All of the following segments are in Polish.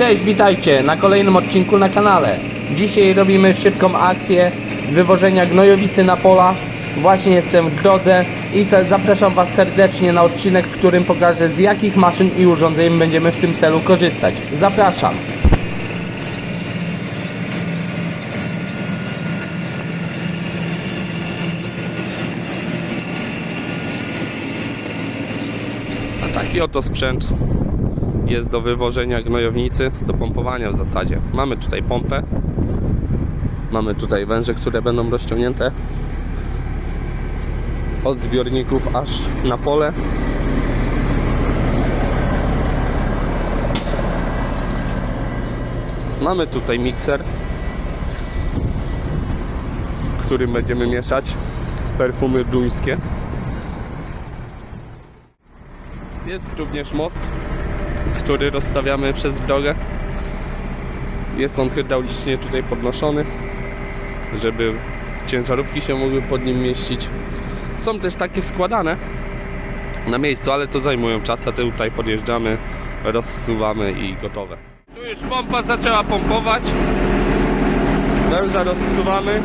Cześć, witajcie na kolejnym odcinku na kanale. Dzisiaj robimy szybką akcję wywożenia gnojowicy na pola. Właśnie jestem w drodze i zapraszam Was serdecznie na odcinek, w którym pokażę z jakich maszyn i urządzeń będziemy w tym celu korzystać. Zapraszam. A taki oto sprzęt jest do wywożenia gnojownicy, do pompowania w zasadzie. Mamy tutaj pompę, mamy tutaj węże, które będą rozciągnięte od zbiorników aż na pole. Mamy tutaj mikser, którym będziemy mieszać perfumy duńskie. Jest również most, który rozstawiamy przez drogę. Jest on hydraulicznie tutaj podnoszony, żeby ciężarówki się mogły pod nim mieścić. Są też takie składane na miejscu, ale to zajmują czas, a tutaj podjeżdżamy, rozsuwamy i gotowe. Tu już pompa zaczęła pompować. Węża rozsuwamy.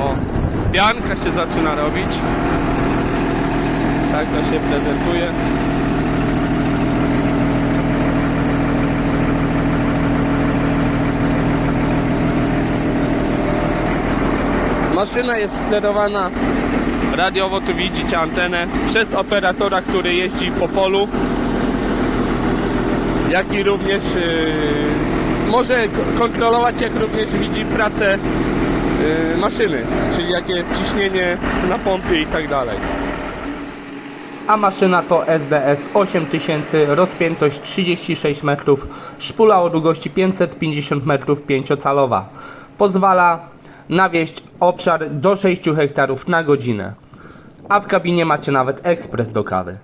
O, pianka się zaczyna robić. Tak to się prezentuje. Maszyna jest sterowana radiowo, tu widzicie antenę, przez operatora, który jeździ po polu, jak i również yy, może kontrolować, jak również widzi pracę maszyny, czyli jakie jest ciśnienie na pompie i tak dalej. A maszyna to SDS 8000, rozpiętość 36 metrów, szpula o długości 550 metrów 5-calowa. Pozwala nawieść obszar do 6 hektarów na godzinę. A w kabinie macie nawet ekspres do kawy.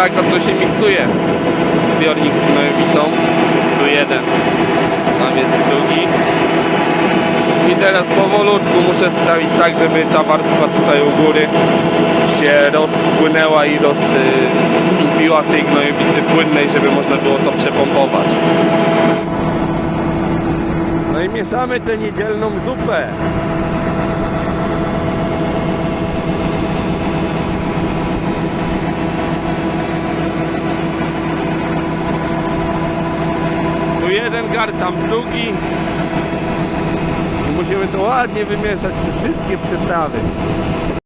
No tak oto się miksuje zbiornik z gnojowicą. Tu jeden, tam jest drugi. I teraz powolutku muszę sprawić tak, żeby ta warstwa tutaj u góry się rozpłynęła i rozbiła w tej gnojowicy płynnej, żeby można było to przepompować. No i mieszamy tę niedzielną zupę. Tu jeden gar, tam drugi. Musimy to ładnie wymieszać, te wszystkie przyprawy.